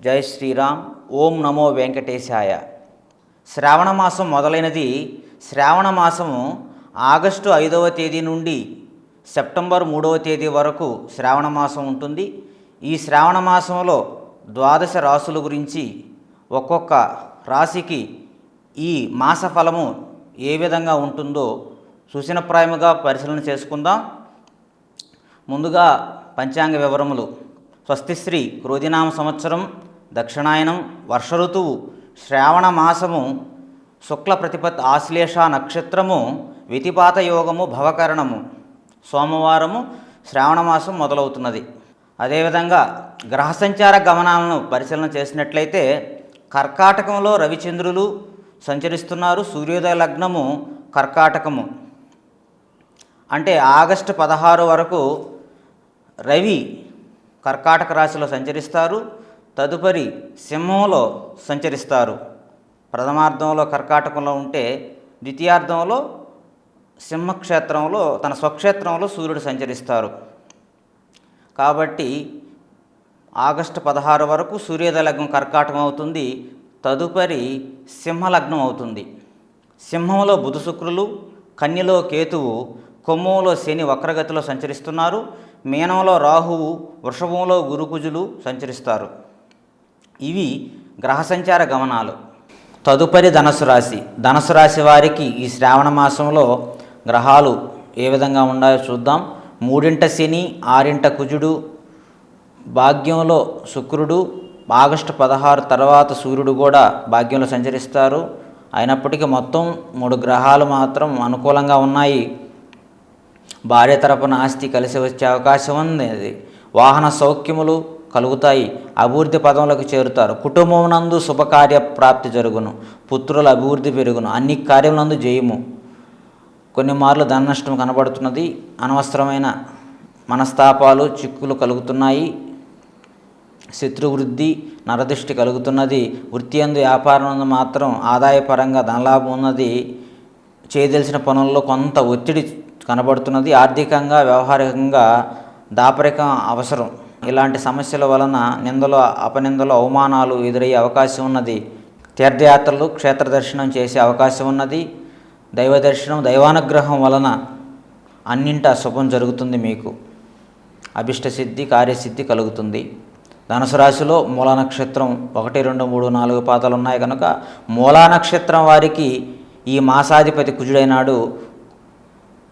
జై శ్రీరామ్ ఓం నమో వెంకటేశాయ. శ్రావణ మాసం మొదలైనది శ్రావణ మాసము ఆగస్టు ఐదవ తేదీ నుండి సెప్టెంబర్ మూడవ తేదీ వరకు శ్రావణ మాసం ఉంటుంది. ఈ శ్రావణ మాసంలో ద్వాదశ రాసుల గురించి ఒక్కొక్క రాశికి ఈ మాస ఫలము ఏ విధంగా ఉంటుందో సూచనప్రాయముగా పరిశీలన చేసుకుందాం. ముందుగా పంచాంగ వివరములు. స్వస్తిశ్రీ క్రోధినామ సంవత్సరం దక్షిణాయనం వర్ష ఋతువు శ్రావణ మాసము శుక్ల ప్రతిపత్ ఆశ్లేష నక్షత్రము వితిపాత యోగము భవకరణము. సోమవారము శ్రావణ మాసం మొదలవుతున్నది. అదేవిధంగా గ్రహ సంచార గమనాలను పరిశీలన చేసినట్లయితే కర్కాటకంలో రవిచంద్రులు సంచరిస్తున్నారు. సూర్యోదయ లగ్నము కర్కాటకము. అంటే ఆగస్టు పదహారు వరకు రవి కర్కాటక రాశిలో సంచరిస్తారు. తదుపరి సింహంలో సంచరిస్తారు. ప్రథమార్థంలో కర్కాటకంలో ఉంటే ద్వితీయార్థంలో సింహక్షేత్రంలో తన స్వక్షేత్రంలో సూర్యుడు సంచరిస్తారు. కాబట్టి ఆగస్టు పదహారు వరకు సూర్యోదయ లగ్నం కర్కాటకం అవుతుంది. తదుపరి సింహలగ్నం అవుతుంది. సింహంలో బుధ శుక్రులు కన్యలో కేతువు కొమ్మంలో శని వక్రగతిలో సంచరిస్తున్నారు. మీనంలో రాహువు వృషభంలో గురుకుజులు సంచరిస్తారు. ఇవి గ్రహ సంచార గమనాలు. తదుపరి ధనసు రాశి. ధనసు రాశి వారికి ఈ శ్రావణ మాసంలో గ్రహాలు ఏ విధంగా ఉన్నాయో చూద్దాం. మూడింట శని ఆరింట కుజుడు భాగ్యంలో శుక్రుడు ఆగస్టు పదహారు తర్వాత సూర్యుడు కూడా భాగ్యంలో సంచరిస్తారు. అయినప్పటికీ మొత్తం మూడు గ్రహాలు మాత్రం అనుకూలంగా ఉన్నాయి. భార్య తరపున ఆస్తి కలిసి వచ్చే అవకాశం ఉంది. వాహన సౌఖ్యములు కలుగుతాయి. అభివృద్ధి పదంలోకి చేరుతారు. కుటుంబం నందు శుభకార్య ప్రాప్తి జరుగును. పుత్రుల అభివృద్ధి పెరుగును. అన్ని కార్యములందు జయము. కొన్ని మార్లు ధన నష్టం కనబడుతున్నది. అనవసరమైన మనస్తాపాలు చిక్కులు కలుగుతున్నాయి. శత్రువృద్ధి నరదృష్టి కలుగుతున్నది. వృత్తి అందు వ్యాపారం మాత్రం ఆదాయపరంగా ధనలాభం ఉన్నది. చేయదలిసిన పనుల్లో కొంత ఒత్తిడి కనబడుతున్నది. ఆర్థికంగా వ్యవహారికంగా దాపరికం అవసరం. ఇలాంటి సమస్యల వలన నిందలు అపనిందలు అవమానాలు ఎదురయ్యే అవకాశం ఉన్నది. తీర్థయాత్రలు క్షేత్ర దర్శనం చేసే అవకాశం ఉన్నది. దైవ దర్శనం దైవానుగ్రహం వలన అన్నింటా శుభం జరుగుతుంది మీకు. అభిష్టసిద్ధి కార్యసిద్ధి కలుగుతుంది. ధనుసు రాశిలో మూలా నక్షత్రం ఒకటి రెండు మూడు నాలుగు పాతలు ఉన్నాయి కనుక మూలా నక్షత్రం వారికి ఈ మాసాధిపతి కుజుడైనాడు.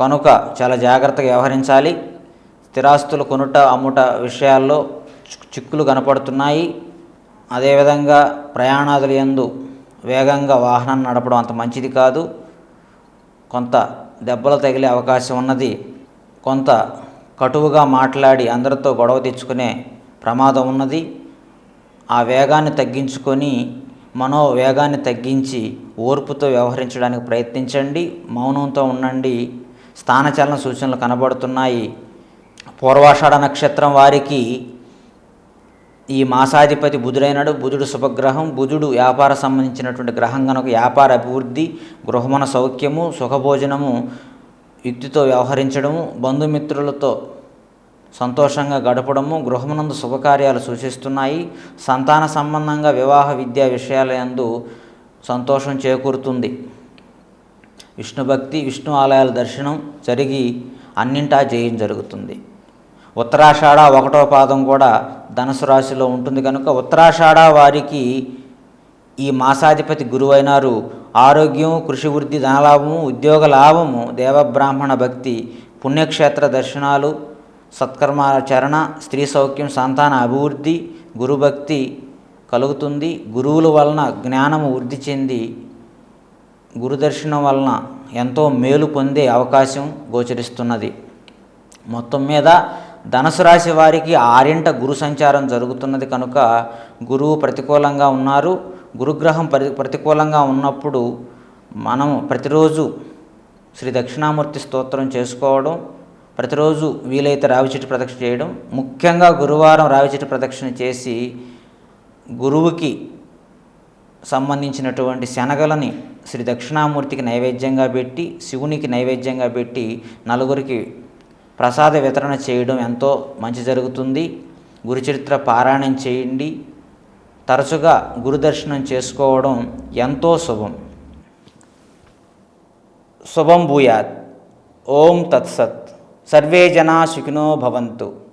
కనుక చాలా జాగ్రత్తగా వ్యవహరించాలి. స్థిరాస్తులు కొనుట అమ్ముట విషయాల్లో చిక్- చిక్కులు కనపడుతున్నాయి. అదేవిధంగా ప్రయాణాదులు ఎందు వేగంగా వాహనం నడపడం అంత మంచిది కాదు. కొంత దెబ్బలు తగిలే అవకాశం ఉన్నది. కొంత కటువుగా మాట్లాడి అందరితో గొడవ తెచ్చుకునే ప్రమాదం ఉన్నది. ఆ వేగాన్ని తగ్గించుకొని మనో వేగాన్ని తగ్గించి ఓర్పుతో వ్యవహరించడానికి ప్రయత్నించండి. మౌనంతో ఉండండి. స్థానచలన సూచనలు కనబడుతున్నాయి. పూర్వాషాఢ నక్షత్రం వారికి ఈ మాసాధిపతి బుధుడైనడు. బుధుడు శుభగ్రహం బుధుడు వ్యాపార సంబంధించినటువంటి గ్రహం కనుక వ్యాపార అభివృద్ధి గృహమన సౌఖ్యము సుఖభోజనము యుక్తితో వ్యవహరించడము బంధుమిత్రులతో సంతోషంగా గడపడము గృహమునందు శుభకార్యాలు సూచిస్తున్నాయి. సంతాన సంబంధంగా వివాహ విద్యా విషయాలయందు సంతోషం చేకూరుతుంది. విష్ణు భక్తి విష్ణు ఆలయాల దర్శనం జరిగి అన్నింటా జయం జరుగుతుంది. ఉత్తరాషాఢ ఒకటో పాదం కూడా ధనుసు రాశిలో ఉంటుంది కనుక ఉత్తరాషాఢ వారికి ఈ మాసాధిపతి గురువైనారు. ఆరోగ్యం కృషి వృద్ధి ధనలాభము ఉద్యోగ లాభము దేవబ్రాహ్మణ భక్తి పుణ్యక్షేత్ర దర్శనాలు సత్కర్మాచరణ స్త్రీ సౌఖ్యం సంతాన అభివృద్ధి గురుభక్తి కలుగుతుంది. గురువుల వలన జ్ఞానము వృద్ధి చెంది గురుదర్శనం వలన ఎంతో మేలు పొందే అవకాశం గోచరిస్తున్నది. మొత్తం మీద ధనుసు రాశి వారికి ఆరింట గురు సంచారం జరుగుతున్నది కనుక గురువు ప్రతికూలంగా ఉన్నారు. గురుగ్రహం ప్రతి ప్రతికూలంగా ఉన్నప్పుడు మనం ప్రతిరోజు శ్రీ దక్షిణామూర్తి స్తోత్రం చేసుకోవడం ప్రతిరోజు వీలైతే రావి చెట్టు ప్రదక్షిణ చేయడం ముఖ్యంగా గురువారం రావి చెట్టు ప్రదక్షిణ చేసి గురువుకి సంబంధించినటువంటి శనగలని శ్రీ దక్షిణామూర్తికి నైవేద్యంగా పెట్టి శివునికి నైవేద్యంగా పెట్టి నలుగురికి ప్రసాద వితరణ చేయడం ఎంతో మంచి జరుగుతుంది. గురుచరిత్ర పారాయణం చేయండి. తరచుగా గురుదర్శనం చేసుకోవడం ఎంతో శుభం. శుభం భూయాత్. ఓం తత్సత్. సర్వే జనా సుఖినో భవంతు.